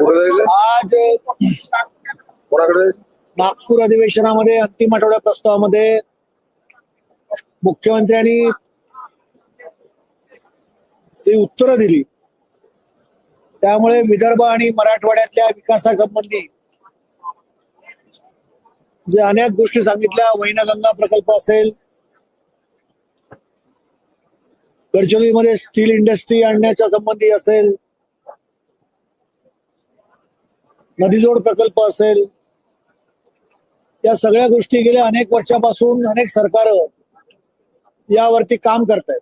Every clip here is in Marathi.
आज कोणाकडे? नागपूर अधिवेशनामध्ये अंतिम आठवड्या प्रस्तावामध्ये मुख्यमंत्र्यांनी जी उत्तरं दिली. त्यामुळे विदर्भ आणि मराठवाड्यातल्या विकासासंबंधी जे अनेक गोष्टी सांगितल्या वैनगंगा प्रकल्प असेल गडचिरोलीमध्ये स्टील इंडस्ट्री आणण्याच्या संबंधी असेल नदीजोड प्रकल्प असेल या सगळ्या गोष्टी गेल्या अनेक वर्षापासून अनेक सरकार यावरती काम करत आहेत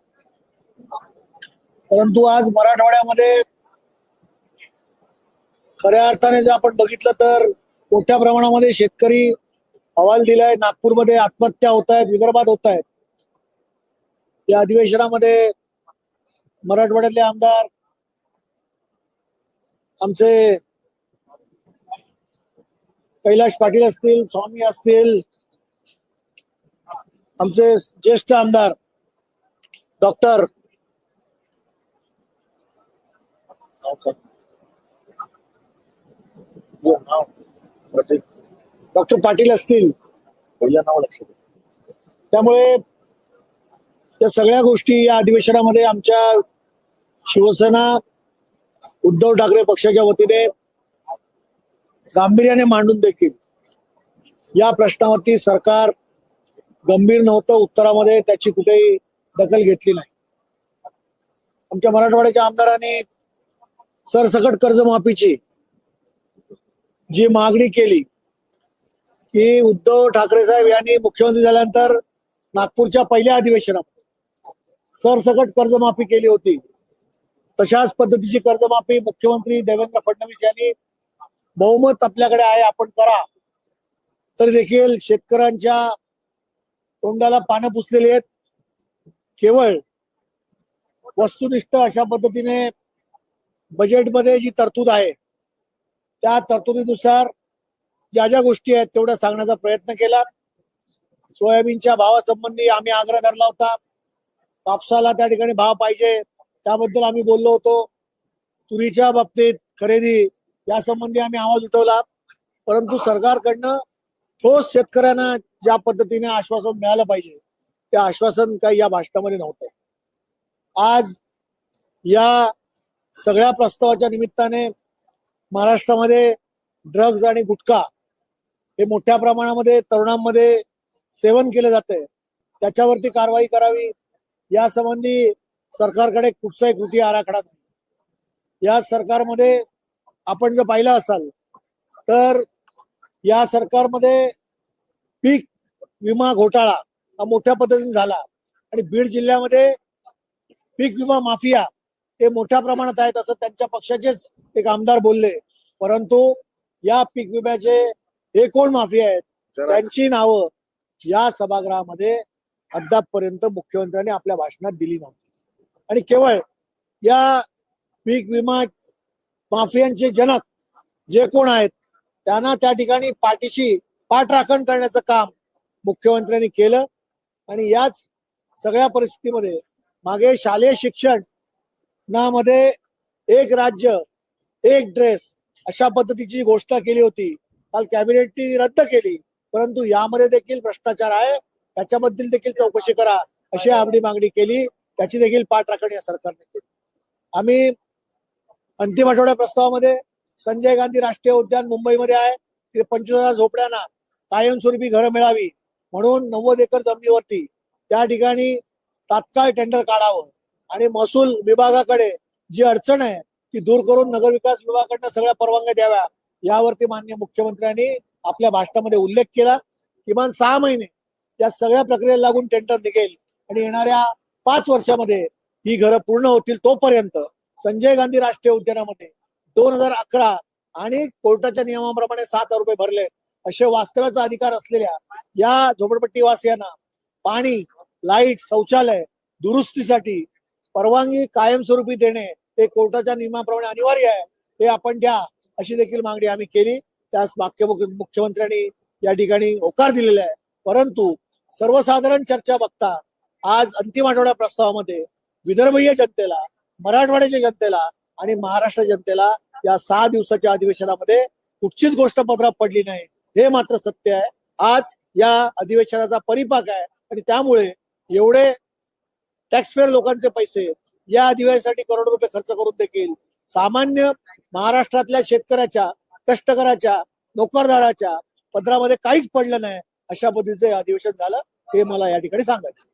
परंतु आज मराठवाड्यामध्ये खऱ्या अर्थाने जर आपण बघितलं तर मोठ्या प्रमाणामध्ये शेतकरी अहवाल दिलाय नागपूरमध्ये आत्महत्या होत आहेत विदर्भात होत आहेत या अधिवेशनामध्ये मराठवाड्यातले आमदार आमचे कैलाश पाटील असतील स्वामी असतील आमचे ज्येष्ठ आमदार डॉक्टर डॉक्टर पाटील असतील पहिल्या नाव लक्षात. त्यामुळे या सगळ्या गोष्टी या अधिवेशनामध्ये आमच्या शिवसेना उद्धव ठाकरे पक्षाच्या वतीने गांभीर्याने मांडून देखील या प्रश्नावरती सरकार गंभीर नव्हतं उत्तरामध्ये त्याची कुठेही दखल घेतली नाही. आमच्या मराठवाड्याच्या आमदारांनी सरसकट कर्जमाफीची जी मागणी केली की उद्धव ठाकरे साहेब यांनी मुख्यमंत्री झाल्यानंतर नागपूरच्या पहिल्या अधिवेशनात सरसकट कर्जमाफी केली होती. तशाच पद्धतीची कर्जमाफी मुख्यमंत्री देवेंद्र फडणवीस यांनी बहुमत आपल्याकडे आहे आपण करा. तर देखील शेतकऱ्यांच्या तोंडाला पानं पुसलेली आहेत. केवळ वस्तुनिष्ठ अशा पद्धतीने बजेटमध्ये जी तरतूद आहे त्या तरतुदीनुसार ज्या ज्या गोष्टी आहेत तेवढ्या सांगण्याचा प्रयत्न केला. सोयाबीनच्या भावासंबंधी आम्ही आग्रह धरला होता. कापसाला त्या ठिकाणी भाव पाहिजे त्याबद्दल आम्ही बोललो होतो. तुरीच्या बाबतीत खरेदी यासंबंधी आम्ही आवाज उठवला. परंतु सरकारकडनं ठोस शेतकऱ्यांना ज्या पद्धतीने आश्वासन मिळालं पाहिजे ते आश्वासन काही या भाषणामध्ये नव्हतं. आज या सगळ्या प्रस्तावाच्या निमित्ताने महाराष्ट्रामध्ये ड्रग्ज आणि गुटखा हे मोठ्या प्रमाणामध्ये तरुणांमध्ये सेवन केलं जाते त्याच्यावरती कारवाई करावी यासंबंधी सरकारकडे कुठचाही कृती आराखडा नाही. या सरकारमध्ये आपण जर पाहिलं असाल तर या सरकारमध्ये पीक विमा घोटाळा हा मोठ्या पद्धतीने झाला आणि बीड जिल्ह्यामध्ये पीक विमा माफिया हे मोठ्या प्रमाणात आहेत असं त्यांच्या पक्षाचेच एक आमदार बोलले. परंतु या पीक विम्याचे हे कोण माफिया आहेत? त्यांची नावं या सभागृहामध्ये अद्यापपर्यंत मुख्यमंत्र्यांनी आपल्या भाषणात दिली नव्हती. आणि केवळ या पीक विमा माफियांचे जनक जे कोण आहेत त्यांना त्या ठिकाणी पाठीशी पाठराखण करण्याचं काम मुख्यमंत्र्यांनी केलं. आणि याच सगळ्या परिस्थितीमध्ये मागे शालेय शिक्षण ना मध्ये एक राज्य एक ड्रेस अशा पद्धतीची घोषणा केली होती. काल कॅबिनेटने रद्द केली. परंतु यामध्ये देखील भ्रष्टाचार आहे. त्याच्याबद्दल देखील चौकशी करा अशी आमची मागणी केली. त्याची देखील पाठराखण या सरकारने केली. आम्ही अंतिम आठवड्या प्रस्तावामध्ये संजय गांधी राष्ट्रीय उद्यान मुंबईमध्ये आहे. तिथे पंचवीस हजार झोपड्यांना कायमस्वरूपी घरं मिळावी म्हणून नव्वद एकर जमिनीवरती त्या ठिकाणी तात्काळ टेंडर काढावं. आणि महसूल विभागाकडे जी अडचण आहे ती दूर करून नगरविकास विभागाकडनं सगळ्या परवानग्या द्याव्या यावरती मान्य मुख्यमंत्र्यांनी आपल्या भाषणामध्ये उल्लेख केला. किमान सहा महिने या सगळ्या प्रक्रियेला लागून टेंडर निघेल आणि येणाऱ्या पाच वर्षामध्ये ही घरं पूर्ण होतील तोपर्यंत संजय गांधी राष्ट्रीय उद्यानामध्ये दोन हजार अकरा आणि कोर्टाच्या नियमाप्रमाणे सात हजार रुपये भरले. असे वास्तव्याचा अधिकार असलेल्या या झोपडपट्टी वासियांना पाणी लाइट शौचालय दुरुस्तीसाठी परवानगी कायमस्वरूपी देणे हे कोर्टाच्या नियमाप्रमाणे अनिवार्य आहे. ते आपण द्या अशी देखील मागणी आम्ही केली. त्यास वाक्य मुख्यमंत्र्यांनी या ठिकाणी होकार दिलेला आहे. परंतु सर्वसाधारण चर्चा बघता आज अंतिम आठवड्या प्रस्तावामध्ये विदर्भीय जनतेला मराठवाड्याच्या जनतेला आणि महाराष्ट्र जनतेला या सहा दिवसाच्या अधिवेशनामध्ये कुठचीच गोष्ट पत्रात पडली नाही. हे मात्र सत्य आहे. आज या अधिवेशनाचा परिपाक आहे आणि त्यामुळे एवढे टॅक्सपेअर लोकांचे पैसे या अधिवेशनासाठी करोडो रुपये खर्च करून देखील सामान्य महाराष्ट्रातल्या शेतकऱ्याच्या कष्टकऱ्याच्या नोकरदाराच्या पदरामध्ये काहीच पडलं नाही अशा पद्धतीचं अधिवेशन झालं. हे मला या ठिकाणी सांगायचं